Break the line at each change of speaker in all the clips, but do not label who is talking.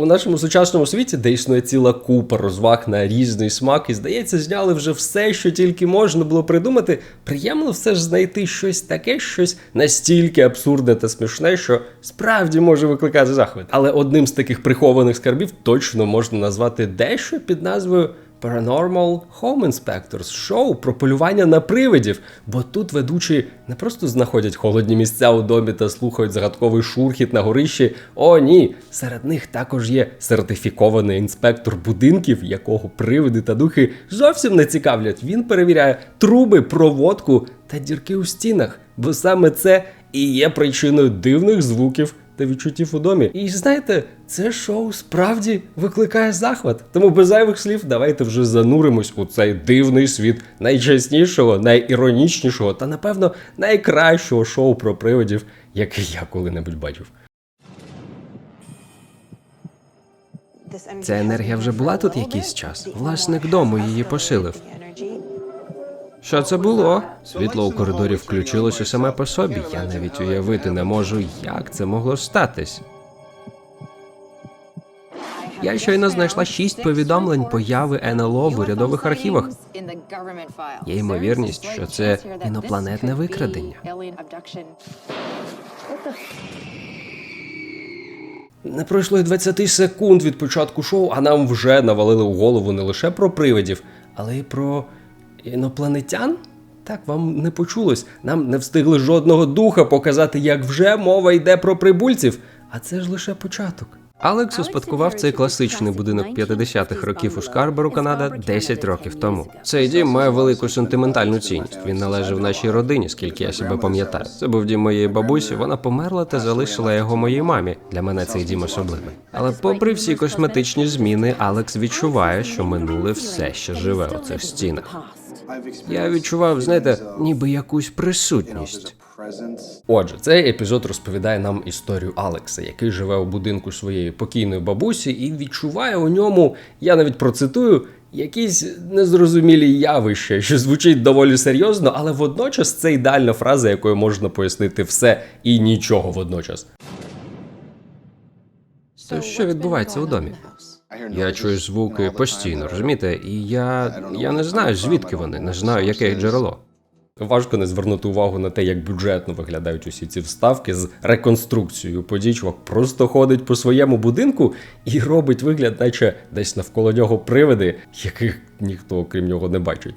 У нашому сучасному світі, де існує ціла купа розваг на різний смак, і здається, зняли вже все, що тільки можна було придумати. Приємно все ж знайти щось таке, щось настільки абсурдне та смішне, що справді може викликати захват. Але одним з таких прихованих скарбів точно можна назвати дещо під назвою. Paranormal Home Inspectors шоу про полювання на привидів, бо тут ведучі не просто знаходять холодні місця у домі та слухають загадковий шурхіт на горищі. О, ні! Серед них також є сертифікований інспектор будинків, якого привиди та духи зовсім не цікавлять. Він перевіряє труби, проводку та дірки у стінах, бо саме це і є причиною дивних звуків та відчуттів у домі. І знаєте, це шоу справді викликає захват. Тому без зайвих слів давайте вже зануримось у цей дивний світ найчеснішого, найіронічнішого та, напевно, найкращого шоу про привидів, яке я коли-небудь бачив.
Ця енергія вже була тут якийсь час. Власник дому її посилив.
Що це було?
Світло у коридорі включилося саме по собі. Я навіть уявити не можу, як це могло статись. Я щойно знайшла шість повідомлень появи НЛО в урядових архівах.
Є ймовірність, що це інопланетне викрадення.
Не пройшло й 20 секунд від початку шоу, а нам вже навалили у голову не лише про привидів, але й про інопланетян. Так, вам не почулось. Нам не встигли жодного духа показати, як вже мова йде про прибульців. А це ж лише початок.
Алекс успадкував цей класичний будинок 50-х років у Скарбору, Канада, 10 років тому. Цей дім має велику сентиментальну цінність. Він належав нашій родині, скільки я себе пам'ятаю. Це був дім моєї бабусі. Вона померла та залишила його моїй мамі. Для мене цей дім особливий. Але, попри всі косметичні зміни, Алекс відчуває, що минуле все ще живе у цих стінах. Я відчував, знаєте, ніби якусь присутність.
Отже, цей епізод розповідає нам історію Алекса, який живе у будинку своєї покійної бабусі і відчуває у ньому, я навіть процитую, якісь незрозумілі явища, що звучить доволі серйозно, але водночас це ідеальна фраза, якою можна пояснити все і нічого водночас.
То що відбувається у домі? Я чую звуки постійно, розумієте? І я, я не знаю, звідки вони, не знаю, яке їх джерело.
Важко не звернути увагу на те, як бюджетно виглядають усі ці вставки з реконструкцією подій. Чувак просто ходить по своєму будинку і робить вигляд, наче десь навколо нього привиди, яких ніхто окрім нього не бачить.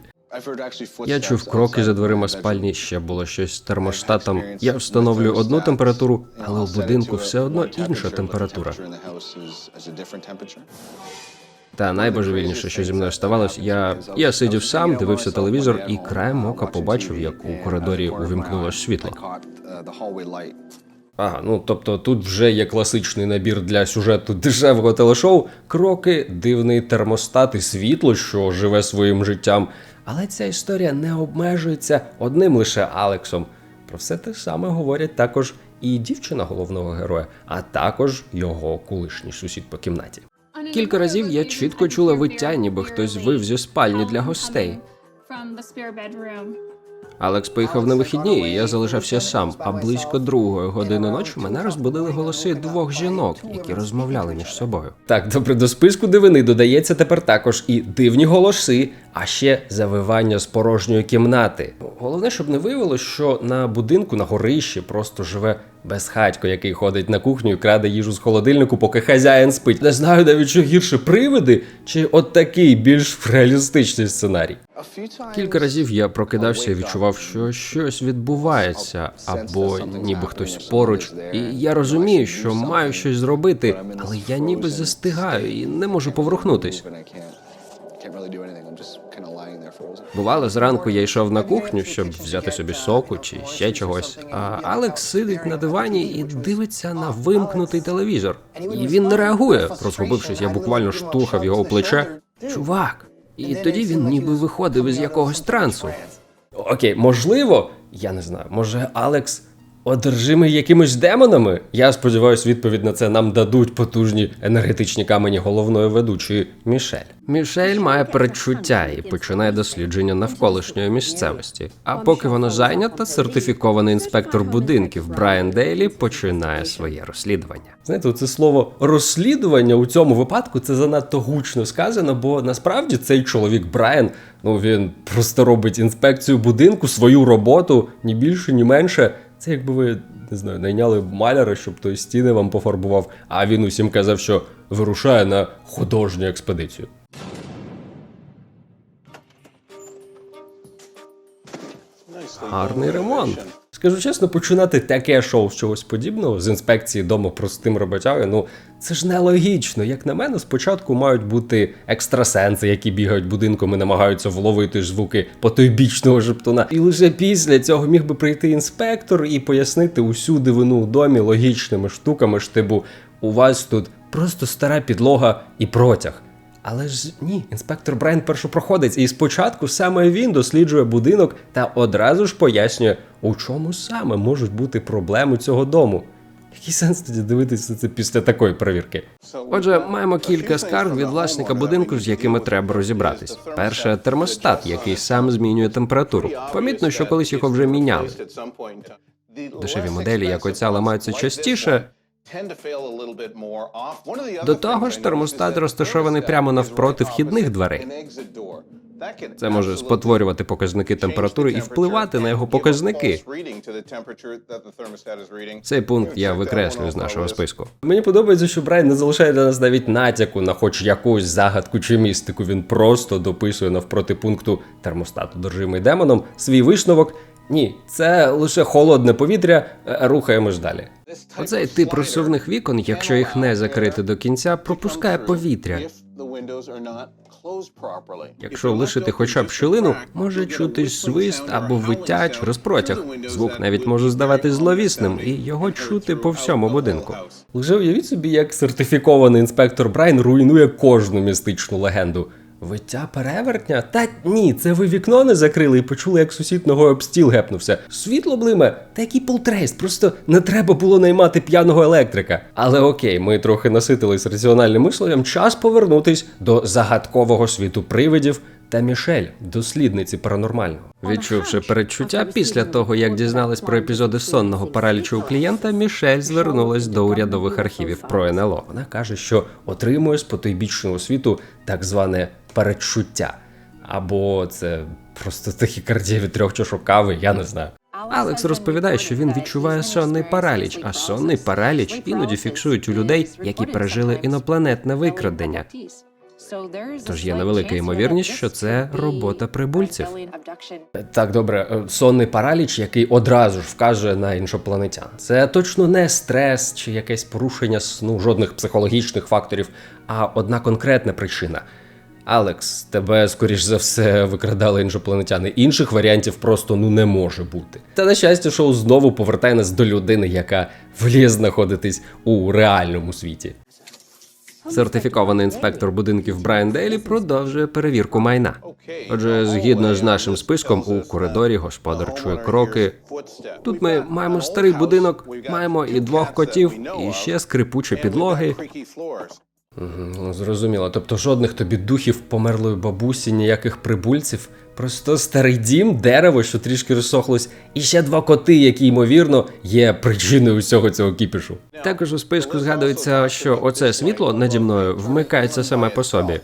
Я чув кроки за дверима спальні, ще було щось з термостатом. Я встановлюю одну температуру, але у будинку все одно інша температура. Та найбожевільніше, що зі мною ставалось, я, я сидів сам, дивився телевізор і краєм ока побачив, як у коридорі увімкнулося світло.
Ага, ну тобто тут вже є класичний набір для сюжету дешевого телешоу, кроки, дивний термостат і світло, що живе своїм життям. Але ця історія не обмежується одним лише Алексом. Про все те саме говорять також і дівчина головного героя, а також його колишній сусід по кімнаті.
Кілька разів я чітко чула виття, ніби хтось вив зі спальні для гостей. Алекс поїхав на вихідні, і я залишався сам. А близько другої години ночі мене розбудили голоси двох жінок, які розмовляли між собою.
Так, добре, до списку дивини додається тепер також і дивні голоси, а ще завивання з порожньої кімнати. Головне, щоб не виявилось, що на будинку на горищі просто живе безхатько, який ходить на кухню і краде їжу з холодильнику, поки хазяїн спить. Не знаю навіть що гірше привиди, чи от такий більш реалістичний сценарій.
Кілька разів я прокидався і відчував, що щось відбувається, або ніби хтось поруч. І я розумію, що маю щось зробити, але я ніби застигаю і не можу поворухнутись. Бувало, зранку я йшов на кухню, щоб взяти собі соку чи ще чогось. А Алекс сидить на дивані і дивиться на вимкнутий телевізор. І він не реагує. Розгубившись, я буквально штурхав його у плече. Чувак. І тоді він ніби виходив із якогось трансу.
Окей, можливо, я не знаю, може Алекс одержимий якимись демонами? Я сподіваюся, відповідь на це нам дадуть потужні енергетичні камені головної ведучої Мішель.
Мішель має передчуття і починає дослідження навколишньої місцевості. А поки воно зайнято, сертифікований інспектор будинків Брайан Дейлі починає своє розслідування.
Знаєте, це слово розслідування у цьому випадку це занадто гучно сказано, бо насправді цей чоловік Брайан, ну він просто робить інспекцію будинку, свою роботу, ні більше, ні менше. Це якби ви не знаю, найняли маляра, щоб той стіни вам пофарбував, а він усім казав, що вирушає на художню експедицію.
Гарний ремонт.
Скажу чесно, починати таке шоу з чогось подібного з інспекції дому простим роботяги, ну це ж нелогічно. Як на мене, спочатку мають бути екстрасенси, які бігають будинком і намагаються вловити ж звуки потойбічного жептуна. І лише після цього міг би прийти інспектор і пояснити усю дивину у домі логічними штуками, ж типу, у вас тут просто стара підлога і протяг. Але ж ні, інспектор Брайан першопроходець, і спочатку саме він досліджує будинок та одразу ж пояснює, у чому саме можуть бути проблеми цього дому. Який сенс тоді дивитися це після такої перевірки?
Отже, маємо кілька скарг від власника будинку, з якими треба розібратись. Перше термостат, який сам змінює температуру. Помітно, що колись його вже міняли. Дешеві моделі, як оця, ламаються частіше.
До того ж, термостат розташований прямо навпроти вхідних дверей.
Це може спотворювати показники температури і впливати на його показники. Цей пункт я викреслюю з нашого списку.
Мені подобається, що Брайан не залишає для нас навіть натяку на хоч якусь загадку чи містику. Він просто дописує навпроти пункту термостат одержимий демоном свій висновок. Ні, це лише холодне повітря. е, Рухаємось далі.
Оцей тип розсувних вікон, якщо їх не закрити до кінця, пропускає повітря. Якщо лишити хоча б щілину, може чутись свист або виття чи розпротяг. Звук навіть може здаватись зловісним, і його чути по всьому будинку.
Лише уявіть собі, як сертифікований інспектор Брайан руйнує кожну містичну легенду. Виття перевертня? Та ні, це ви вікно не закрили і почули, як сусід ногою об стіл гепнувся. Світло блиме, та який полтрейст, просто не треба було наймати п'яного електрика. Але окей, ми трохи наситились раціональним мисленням. Час повернутись до загадкового світу привидів та Мішель, дослідниці паранормального.
Відчувши передчуття, після того як дізналась про епізоди сонного паралічу у клієнта, Мішель звернулась до урядових архівів про НЛО.
Вона каже, що отримує з потойбічного світу так зване передчуття. Або це просто тахікардія від трьох чашок кави, я не знаю.
Алекс розповідає, що він відчуває сонний параліч, а сонний параліч іноді фіксують у людей, які пережили інопланетне викрадення.
Тож є невелика ймовірність, що це робота прибульців.
Так, добре, е, сонний параліч, який одразу ж вказує на іншопланетян. Це точно не стрес чи якесь порушення сну, жодних психологічних факторів, а одна конкретна причина. Алекс, тебе скоріш за все викрадали іншопланетяни. Інших варіантів просто ну не може бути. Та на щастя, шоу знову повертає нас до людини, яка воліє знаходитись у реальному світі.
Сертифікований інспектор будинків Брайан Дейлі продовжує перевірку майна. Отже, згідно з нашим списком, у коридорі господар чує кроки. Тут ми маємо старий будинок, маємо і двох котів, і ще скрипучі підлоги.
Зрозуміло. Тобто жодних тобі духів померлої бабусі, ніяких прибульців. Просто старий дім, дерево, що трішки розсохлось, і ще два коти, які, ймовірно, є причиною усього цього кіпішу.
Також у списку згадується, що оце світло наді мною вмикається саме по собі.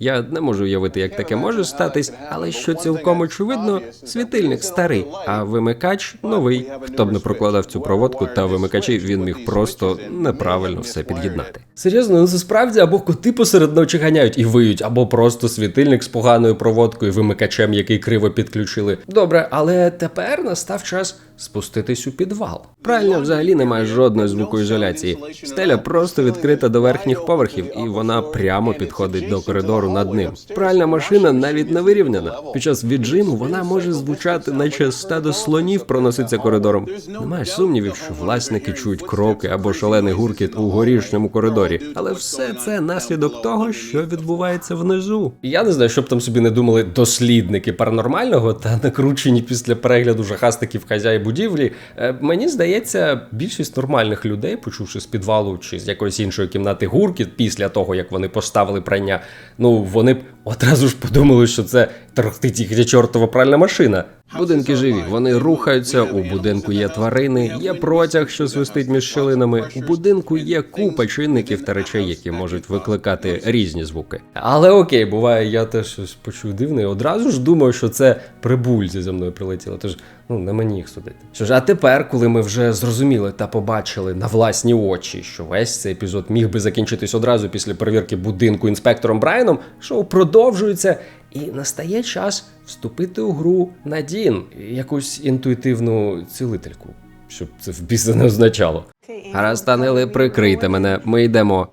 Я не можу уявити, як таке може статись, але що цілком очевидно, світильник старий, а вимикач новий. Хто б не прокладав цю проводку та вимикачі, він міг просто неправильно все під'єднати.
Серйозно, ну це справді або коти посеред ночі ганяють і виють, або просто світильник з поганою проводкою, вимикачем, який криво підключили. Добре, але тепер настав час спуститись у підвал.
Пральня взагалі не має жодної звукоізоляції. Стеля просто відкрита до верхніх поверхів, і вона прямо підходить до коридору
вгору над ним. Пральна машина навіть не вирівняна. Під час віджиму вона може звучати, наче стадо слонів проноситься коридором. Немає сумнівів, що власники чують кроки або шалений гуркіт у горішньому коридорі, але все це наслідок того, що відбувається внизу.
Я не знаю, що б там собі не думали дослідники паранормального та накручені після перегляду жахастиків хазяї будівлі. Е, Мені здається, більшість нормальних людей, почувши з підвалу чи з якоїсь іншої кімнати гуркіт після того, як вони поставили прання, ну вони б одразу ж подумали, що це трохтить їхня чортова пральна машина.
Будинки живі, вони рухаються. У будинку є тварини, є протяг, що свистить між щілинами. У будинку є купа чинників та речей, які можуть викликати різні звуки.
Але окей, буває, я теж щось почув дивне і одразу ж думаю, що це прибульці за мною прилетіли. Тож ну не мені їх судити. Що ж, а тепер, коли ми вже зрозуміли та побачили на власні очі, що весь цей епізод міг би закінчитись одразу після перевірки будинку інспектором Брайаном, шоу продовжується, і настає час вступити у гру Надін, якусь інтуїтивну цілительку, щоб це в біса не означало.
Гаразд, Танели, прикрийте мене. Ми йдемо.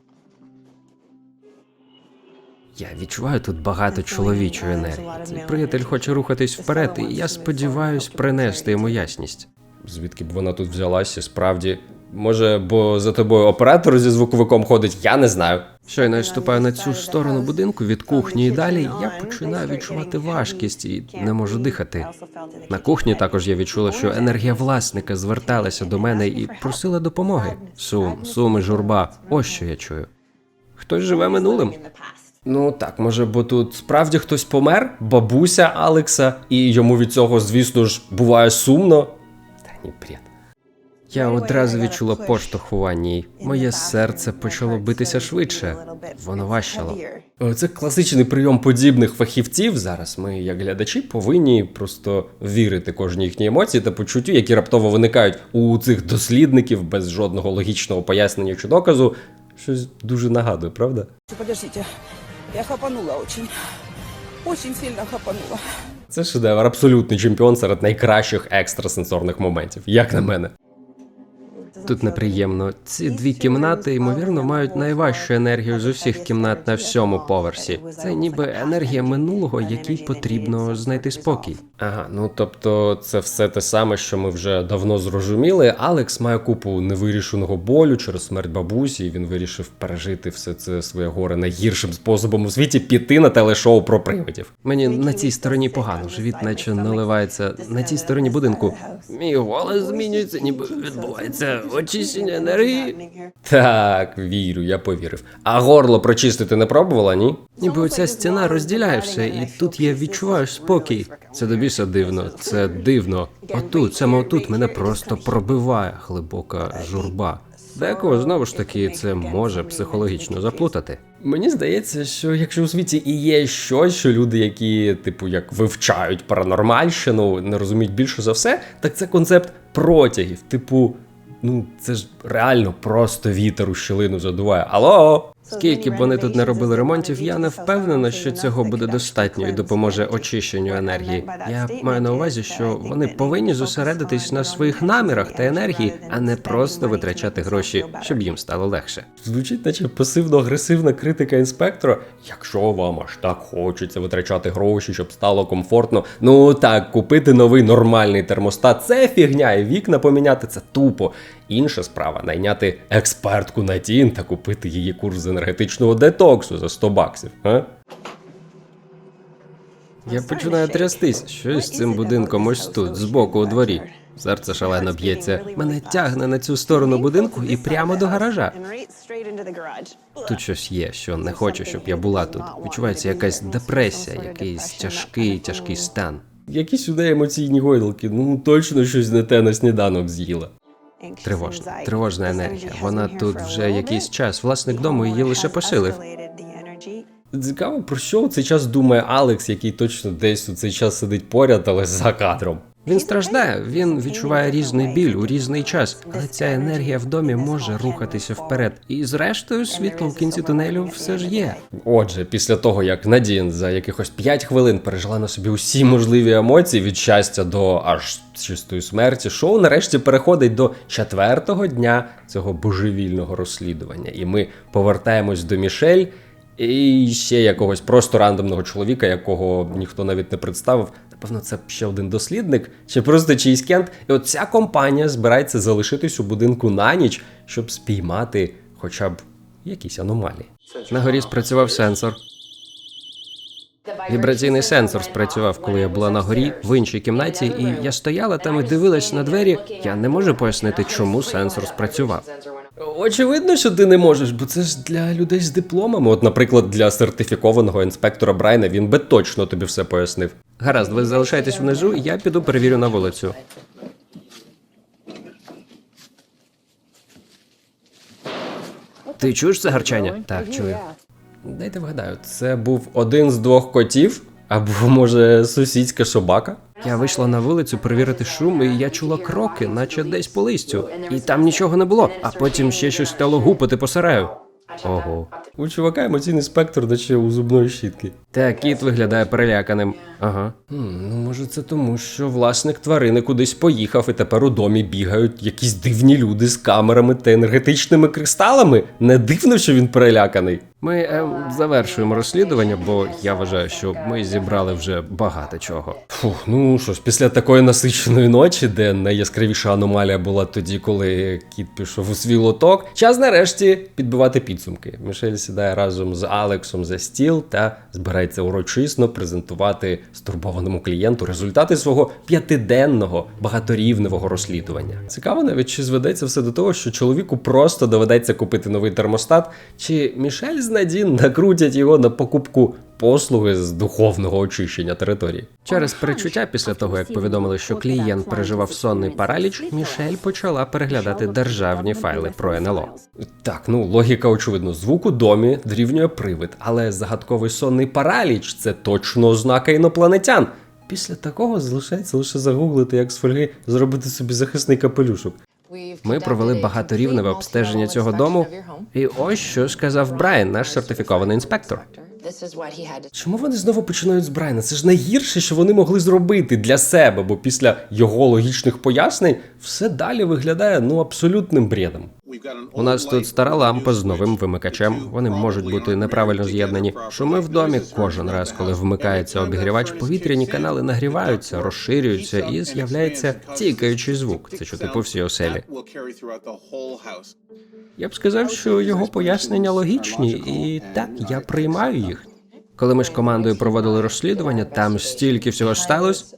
Я відчуваю тут багато чоловічої енергії. Цей приятель хоче рухатись вперед, і я сподіваюсь принести йому ясність.
Звідки б вона тут взялася, справді. Може, бо за тобою оператор зі звуковиком ходить, я не знаю.
Щойно я ступаю на цю сторону будинку від кухні і далі, я починаю відчувати важкість і не можу дихати. На кухні також я відчула, що енергія власника зверталася до мене і просила допомоги. Сум, сум і журба. Ось що я чую. Хтось живе минулим.
Ну так, може, бо тут справді хтось помер, бабуся Алекса, і йому від цього, звісно ж, буває сумно. Та ні, бред.
Я одразу відчула поштовх у ванні. Моє серце почало битися швидше. Воно важчало.
Це класичний прийом подібних фахівців. Зараз ми, як глядачі, повинні просто вірити кожній їхній емоції та почуттю, які раптово виникають у цих дослідників без жодного логічного пояснення чи доказу. Щось дуже нагадує, правда?
Подождите, я хапанула очень. Очень сильно хапанула.
Це шедевр, абсолютний чемпіон серед найкращих екстрасенсорних моментів, як на мене.
Тут неприємно. Ці дві кімнати, ймовірно, мають найважчу енергію з усіх кімнат на всьому поверсі. Це ніби енергія минулого, якій потрібно знайти спокій.
Ага, ну тобто це все те саме, що ми вже давно зрозуміли. Алекс має купу невирішеного болю через смерть бабусі, і він вирішив пережити все це своє горе найгіршим способом у світі піти на телешоу про привидів.
Мені на цій стороні погано, живіт наче наливається на цій стороні будинку. Мій голос змінюється, ніби відбувається очищення енергії.
Так, вірю, я повірив. А горло прочистити не пробувала, ні?
Ніби оця стіна розділяє все, і тут я відчуваю спокій. Це добіса дивно, це дивно. Отут, саме отут мене просто пробиває глибока журба. Декого знову ж таки це може психологічно заплутати.
Мені здається, що якщо у світі і є щось, що люди, які, типу, як вивчають паранормальщину, не розуміють більше за все, так це концепт протягів. Типу, ну це ж реально просто вітер у щілину задуває. Алло!
Скільки б вони тут не робили ремонтів, я не впевнена, що цього буде достатньо і допоможе очищенню енергії. Я маю на увазі, що вони повинні зосередитись на своїх намірах та енергії, а не просто витрачати гроші, щоб їм стало легше.
Звучить, наче пасивно-агресивна критика інспектора. Якщо вам аж так хочеться витрачати гроші, щоб стало комфортно, ну так, купити новий нормальний термостат це фігня, і вікна поміняти це тупо. Інша справа найняти експертку на тін та купити її курс з енергетичного детоксу за 100 баксів. А?
Я починаю трястись. Щось з цим будинком ось тут, збоку у дворі. Серце шалено б'ється. Мене тягне на цю сторону будинку і прямо до гаража. Тут щось є, що не хочу, щоб я була тут. Відчувається якась депресія, якийсь тяжкий, тяжкий стан.
Які сюди емоційні гойдалки, ну точно щось не те на сніданок з'їла.
Тривожна, тривожна енергія. Вона тут вже якийсь час. Власник дому її лише посилив.
Цікаво, про що у цей час думає Алекс, який точно десь у цей час сидить поряд, але за кадром.
Він страждає, він відчуває різний біль у різний час, але ця енергія в домі може рухатися вперед. І зрештою, світло в кінці тунелю все ж є.
Отже, після того як Надін за якихось 5 хвилин пережила на собі усі можливі емоції від щастя до аж чистої смерті, шоу нарешті переходить до четвертого дня цього божевільного розслідування. І ми повертаємось до Мішель. І ще якогось просто рандомного чоловіка, якого ніхто навіть не представив. Напевно, це ще один дослідник, чи просто чийсь кент. І от ця компанія збирається залишитись у будинку на ніч, щоб спіймати хоча б якісь аномалії.
На горі спрацював сенсор. Вібраційний сенсор спрацював, коли я була на горі в іншій кімнаті, і я стояла там і дивилась на двері. Я не можу пояснити, чому сенсор спрацював.
Очевидно, що ти не можеш, бо це ж для людей з дипломами. От, наприклад, для сертифікованого інспектора Брайна він би точно тобі все пояснив.
Гаразд, ви залишайтесь внизу, я піду перевірю на вулицю. Ти чуєш це гарчання? Так, чую.
Дайте вгадаю, це був один з двох котів, або може сусідська собака?
Я вийшла на вулицю перевірити шум, і я чула кроки, наче десь по листю. І там нічого не було. А потім ще щось стало гупати по сараю. Ого.
У чувака емоційний спектр, наче у зубної щітки.
Та кіт виглядає переляканим. Ага.
Хм, ну може це тому, що власник тварини кудись поїхав, і тепер у домі бігають якісь дивні люди з камерами та енергетичними кристалами. Не дивно, що він переляканий.
Ми ем, завершуємо розслідування, бо я вважаю, що ми зібрали вже багато чого.
Фух, ну що ж, після такої насиченої ночі, де найяскравіша аномалія була тоді, коли кіт пішов у свій лоток, час нарешті підбивати підсумки. Мішель сідає разом з Алексом за стіл та збирається урочисно презентувати стурбованому клієнту результати свого п'ятиденного багаторівневого розслідування. Цікаво навіть, чи зведеться все до того, що чоловіку просто доведеться купити новий термостат, чи Мішель з Надін накрутять його на покупку послуги з духовного очищення території.
Через перечуття після того, як повідомили, що клієнт переживав сонний параліч, Мішель почала переглядати державні файли про НЛО.
Так, ну логіка очевидно, звук у домі дорівнює привид, але загадковий сонний параліч це точно ознака інопланетян. Після такого залишається лише загуглити, як з фольги зробити собі захисний капелюшок.
Ми провели багаторівневе обстеження цього дому, і ось що сказав Брайан, наш сертифікований інспектор.
Чому вони знову починають з Брайана? Це ж найгірше, що вони могли зробити для себе, бо після його логічних пояснень все далі виглядає ну абсолютним бредом.
У нас тут стара лампа з новим вимикачем. Вони можуть бути неправильно з'єднані. Шуми в домі кожен раз, коли вмикається обігрівач, повітряні канали нагріваються, розширюються і з'являється тікаючий звук. Це чути по всій оселі. Я б сказав, що його пояснення логічні, і так я приймаю їх. Коли ми ж командою проводили розслідування, там стільки всього сталося.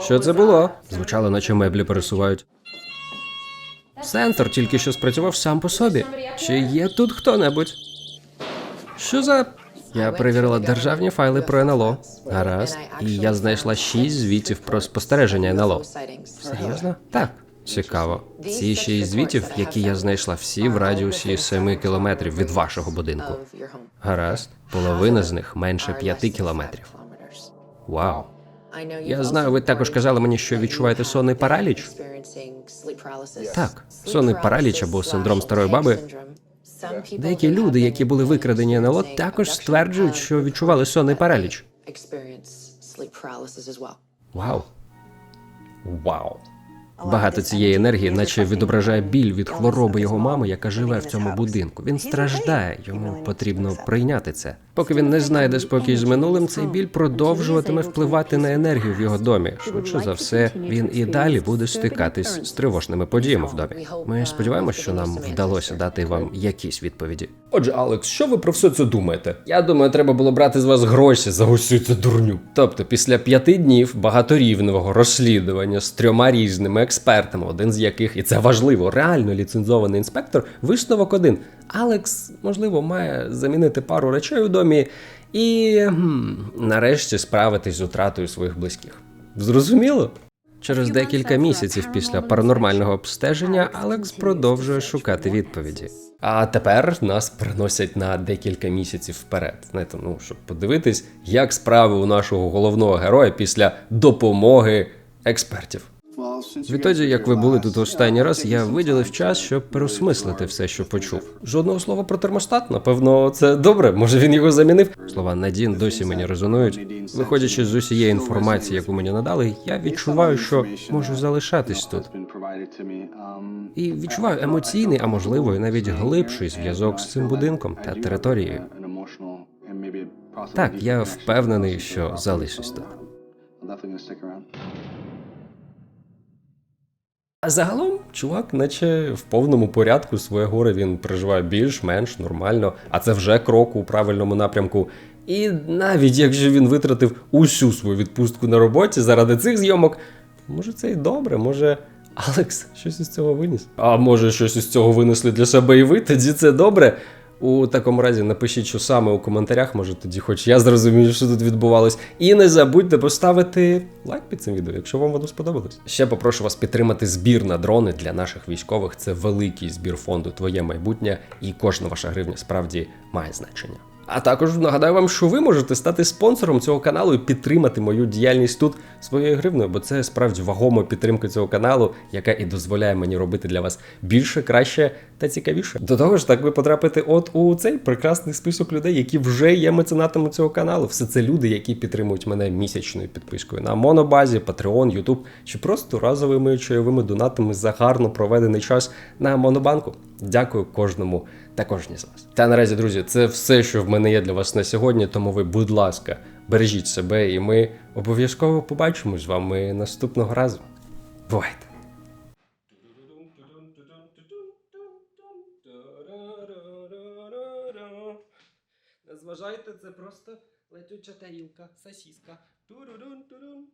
Що це було? Звучало, наче меблі пересувають. Сенсор тільки що спрацював сам по собі. Чи є тут хто-небудь? Що за. Я перевірила державні файли про НЛО. Гаразд. І я знайшла шість звітів про спостереження НЛО. Серйозно? Так. Цікаво. Ці шість звітів, які я знайшла, всі в радіусі 7 кілометрів від вашого будинку. Гаразд. Половина з них менше 5 кілометрів. Вау. Я знаю, ви також казали мені, що відчуваєте сонний параліч. Так, сонний параліч або синдром старої баби. Деякі люди, які були викрадені НЛО, також стверджують, що відчували сонний параліч. Вау.
Вау.
Багато цієї енергії, наче відображає біль від хвороби його мами, яка живе в цьому будинку. Він страждає, йому потрібно прийняти це. Поки він не знайде спокій з минулим, цей біль продовжуватиме впливати на енергію в його домі. Швидше за все, він і далі буде стикатись з тривожними подіями в домі. Ми сподіваємося, що нам вдалося дати вам якісь відповіді.
Отже, Алекс, що ви про все це думаєте? Я думаю, треба було брати з вас гроші за усю цю дурню. Тобто, після п'яти днів багаторівневого розслідування з трьома різними експертами, один з яких, і це важливо, реально ліцензований інспектор, висновок один. Алекс, можливо, має замінити пару речей у домі і хм, нарешті справитись з утратою своїх близьких. Зрозуміло?
Через декілька місяців після паранормального обстеження Алекс продовжує шукати відповіді.
А тепер нас переносять на декілька місяців вперед. Знаєте, ну щоб подивитись, як справи у нашого головного героя після допомоги експертів.
Відтоді, як ви були тут останній раз, я виділив час, щоб переосмислити все, що почув.
Жодного слова про термостат, напевно, це добре. Може він його замінив.
Слова Надін досі мені резонують. Виходячи з усієї інформації, яку мені надали, я відчуваю, що можу залишатись тут. І відчуваю емоційний, а можливо, і навіть глибший зв'язок з цим будинком та територією. Так, я впевнений, що залишусь тут.
А загалом, чувак, наче в повному порядку своє горе він переживає більш-менш нормально, а це вже крок у правильному напрямку. І навіть якщо він витратив усю свою відпустку на роботі заради цих зйомок, може це і добре, може Алекс щось із цього виніс. А може щось із цього винесли для себе і ви, тоді це добре. У такому разі напишіть, що саме у коментарях, може тоді хоч я зрозумію, що тут відбувалось. І не забудьте поставити лайк під цим відео, якщо вам воно сподобалось. Ще попрошу вас підтримати збір на дрони для наших військових. Це великий збір фонду Твоє майбутнє, і кожна ваша гривня справді має значення. А також нагадаю вам, що ви можете стати спонсором цього каналу і підтримати мою діяльність тут своєю гривною, бо це справді вагома підтримка цього каналу, яка і дозволяє мені робити для вас більше, краще та цікавіше. До того ж, так ви потрапите от у цей прекрасний список людей, які вже є меценатами цього каналу. Все це люди, які підтримують мене місячною підпискою на монобазі, Patreon, YouTube чи просто разовими чайовими донатами за гарно проведений час на монобанку. Дякую кожному та кожній з вас. Та наразі, друзі, це все, що в мене є для вас на сьогодні. Тому ви, будь ласка, бережіть себе, і ми обов'язково побачимось з вами наступного разу. Бувайте! Зважайте, це просто летюча тарілка, сосіска. Турурун-турун.